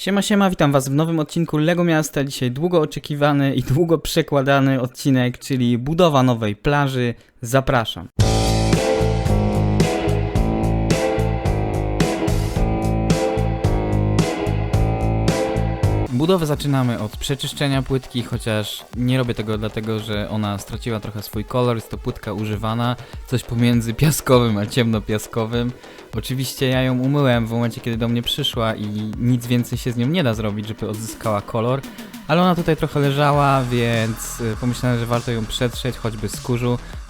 Siema, siema, witam was w nowym odcinku Lego Miasta. Dzisiaj długo oczekiwany i długo przekładany odcinek, czyli budowa nowej plaży. Zapraszam. Budowę zaczynamy od przeczyszczenia płytki, chociaż nie robię tego dlatego, że ona straciła trochę swój kolor. Jest to płytka używana, coś pomiędzy piaskowym a ciemnopiaskowym. Oczywiście ja ją umyłem w momencie, kiedy do mnie przyszła i nic więcej się z nią nie da zrobić, żeby odzyskała kolor. Ale ona tutaj trochę leżała, więc y, pomyślałem, że warto ją przetrzeć, choćby z.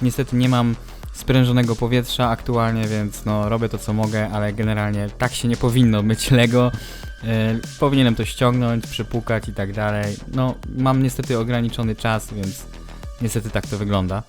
Niestety nie mam sprężonego powietrza aktualnie, więc no robię to co mogę, ale generalnie tak się nie powinno myć Lego. E, powinienem to ściągnąć, przepukać i tak dalej. No, mam niestety ograniczony czas, więc niestety tak to wygląda.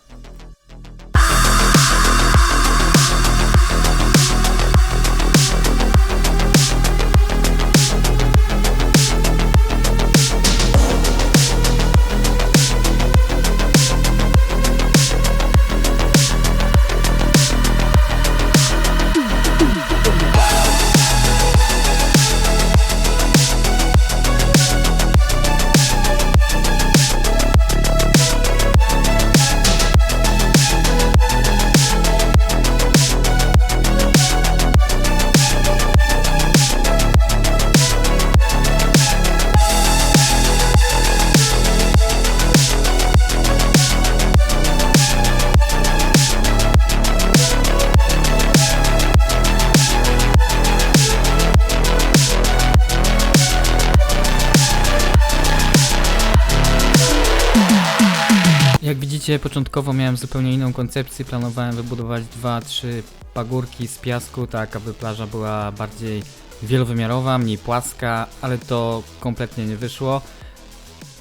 Widzicie, początkowo miałem zupełnie inną koncepcję. Planowałem wybudować dwa, trzy pagórki z piasku, tak aby plaża była bardziej wielowymiarowa, mniej płaska, ale to kompletnie nie wyszło.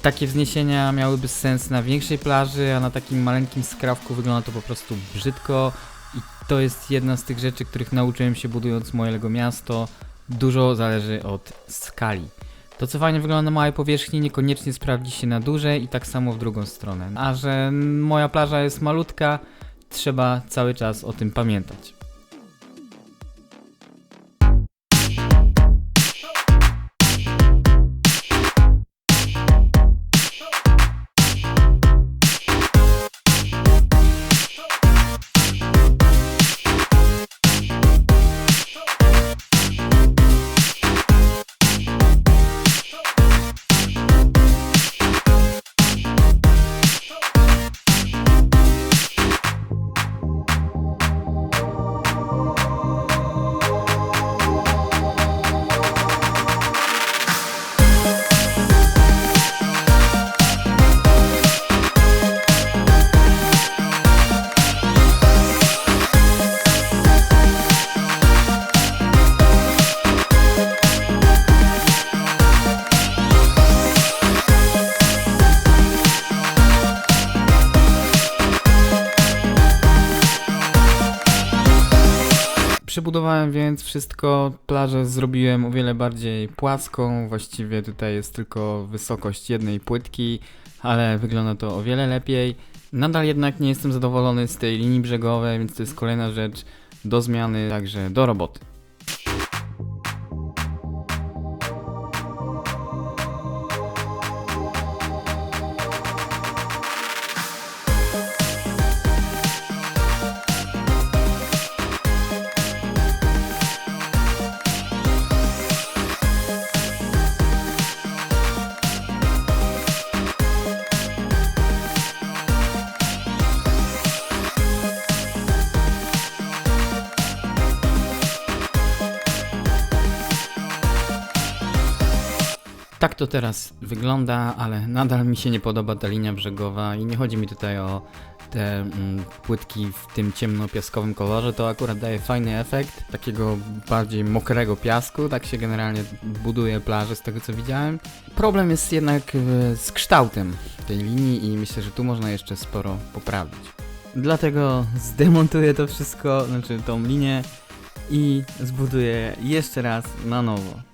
Takie wzniesienia miałyby sens na większej plaży, a na takim maleńkim skrawku wygląda to po prostu brzydko. I to jest jedna z tych rzeczy, których nauczyłem się budując moje Lego miasto. Dużo zależy od skali. To, co fajnie wygląda na małej powierzchni, niekoniecznie sprawdzi się na dużej i tak samo w drugą stronę. A że moja plaża jest malutka, trzeba cały czas o tym pamiętać. Przebudowałem więc wszystko, plażę zrobiłem o wiele bardziej płaską, właściwie tutaj jest tylko wysokość jednej płytki, ale wygląda to o wiele lepiej. Nadal jednak nie jestem zadowolony z tej linii brzegowej, więc to jest kolejna rzecz do zmiany, także do roboty. Tak to teraz wygląda, ale nadal mi się nie podoba ta linia brzegowa i nie chodzi mi tutaj o te mm, płytki w tym ciemnopiaskowym kolorze, to akurat daje fajny efekt takiego bardziej mokrego piasku, tak się generalnie buduje plażę z tego co widziałem. Problem jest jednak e, z kształtem tej linii i myślę, że tu można jeszcze sporo poprawić. Dlatego zdemontuję to wszystko, znaczy tą linię i zbuduję jeszcze raz na nowo.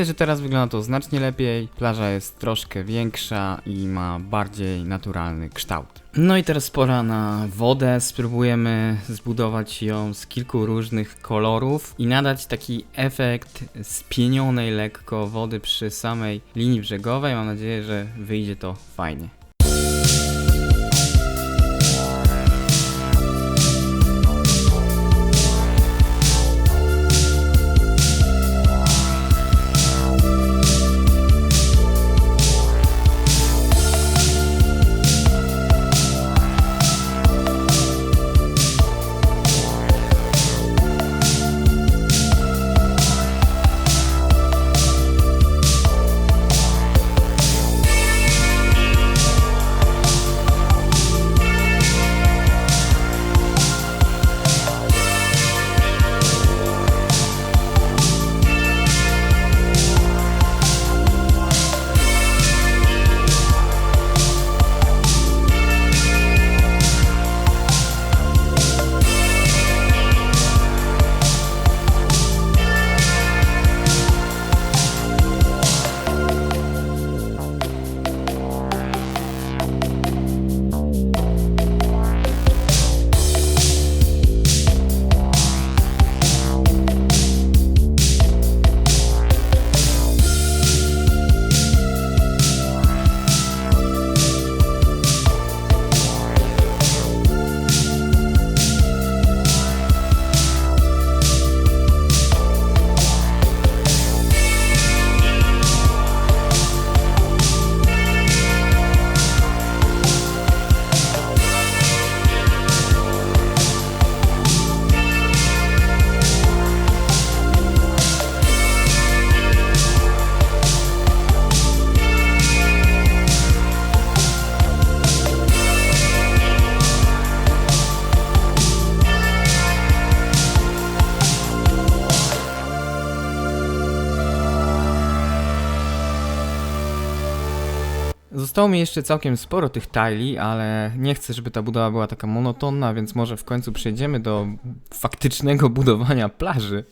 Myślę, że teraz wygląda to znacznie lepiej. Plaża jest troszkę większa i ma bardziej naturalny kształt. No i teraz pora na wodę. Spróbujemy zbudować ją z kilku różnych kolorów i nadać taki efekt spienionej lekko wody przy samej linii brzegowej. Mam nadzieję, że wyjdzie to fajnie. Zostało mi jeszcze całkiem sporo tych tile, ale nie chcę, żeby ta budowa była taka monotonna, więc może w końcu przejdziemy do faktycznego budowania plaży.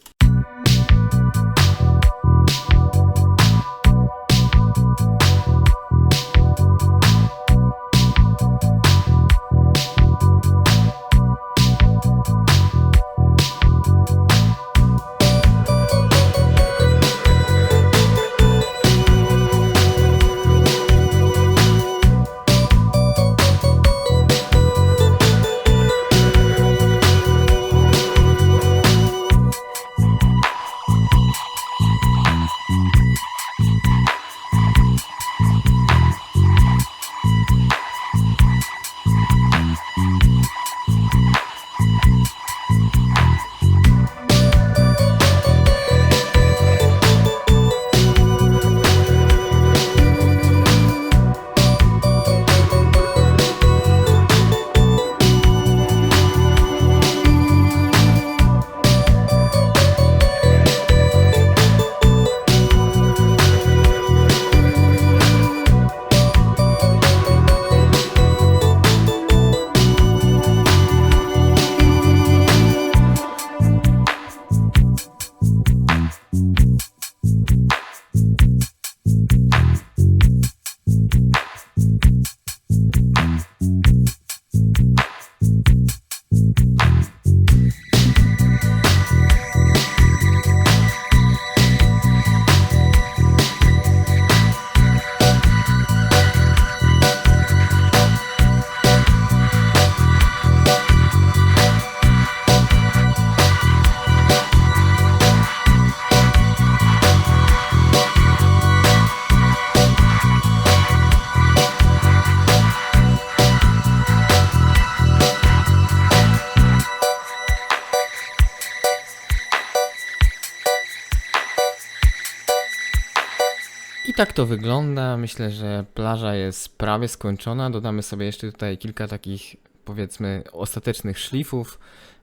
Tak to wygląda. Myślę, że plaża jest prawie skończona. Dodamy sobie jeszcze tutaj kilka takich, powiedzmy, ostatecznych szlifów,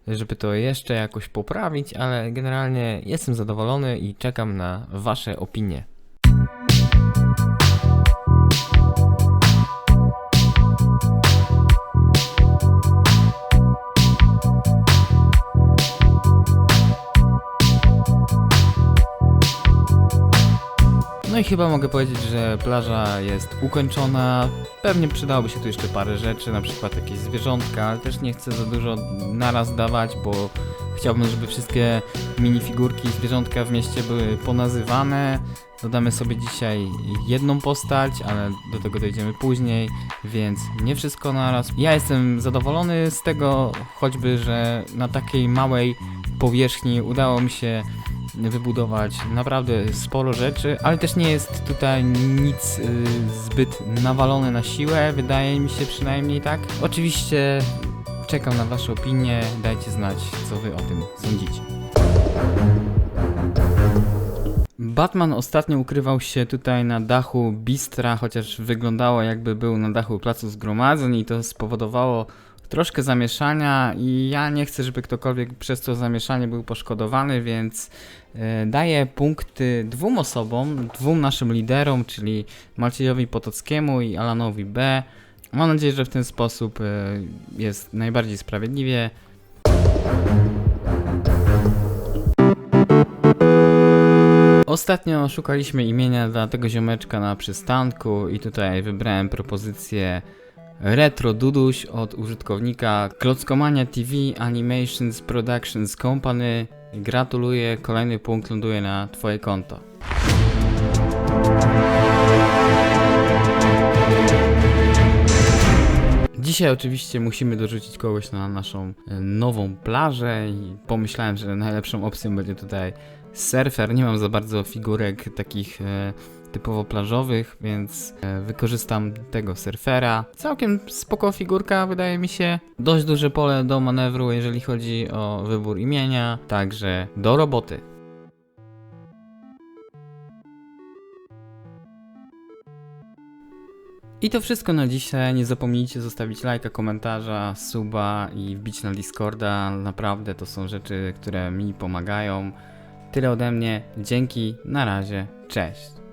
żeby to jeszcze jakoś poprawić, ale generalnie jestem zadowolony i czekam na Wasze opinie. No i chyba mogę powiedzieć, że plaża jest ukończona. Pewnie przydałoby się tu jeszcze parę rzeczy, na przykład jakieś zwierzątka, ale też nie chcę za dużo naraz dawać, bo chciałbym, żeby wszystkie minifigurki i zwierzątka w mieście były ponazywane. Dodamy sobie dzisiaj jedną postać, ale do tego dojdziemy później, więc nie wszystko naraz. Ja jestem zadowolony z tego, choćby, że na takiej małej powierzchni udało mi się wybudować naprawdę sporo rzeczy, ale też nie jest tutaj nic y, zbyt nawalone na siłę, wydaje mi się przynajmniej tak. Oczywiście czekam na Wasze opinie, dajcie znać, co Wy o tym sądzicie. Batman ostatnio ukrywał się tutaj na dachu Bistra, chociaż wyglądało jakby był na dachu placu zgromadzeń i to spowodowało troszkę zamieszania i ja nie chcę, żeby ktokolwiek przez to zamieszanie był poszkodowany, więc e, daję punkty dwóm osobom, dwóm naszym liderom, czyli Maciejowi Potockiemu i Alanowi B. Mam nadzieję, że w ten sposób e, jest najbardziej sprawiedliwie. Ostatnio szukaliśmy imienia dla tego ziomeczka na przystanku i tutaj wybrałem propozycję Retro Duduś od użytkownika Klockomania TV Animations Productions Company. Gratuluję, kolejny punkt ląduje na Twoje konto. Dzisiaj oczywiście musimy dorzucić kogoś na naszą e, nową plażę i pomyślałem, że najlepszą opcją będzie tutaj surfer. Nie mam za bardzo figurek takich e, typowo plażowych, więc e, wykorzystam tego surfera. Całkiem spoko figurka, wydaje mi się. Dość duże pole do manewru, jeżeli chodzi o wybór imienia, także do roboty. I to wszystko na dzisiaj. Nie zapomnijcie zostawić lajka, komentarza, suba i wbić na Discorda. Naprawdę to są rzeczy, które mi pomagają. Tyle ode mnie. Dzięki, na razie, cześć.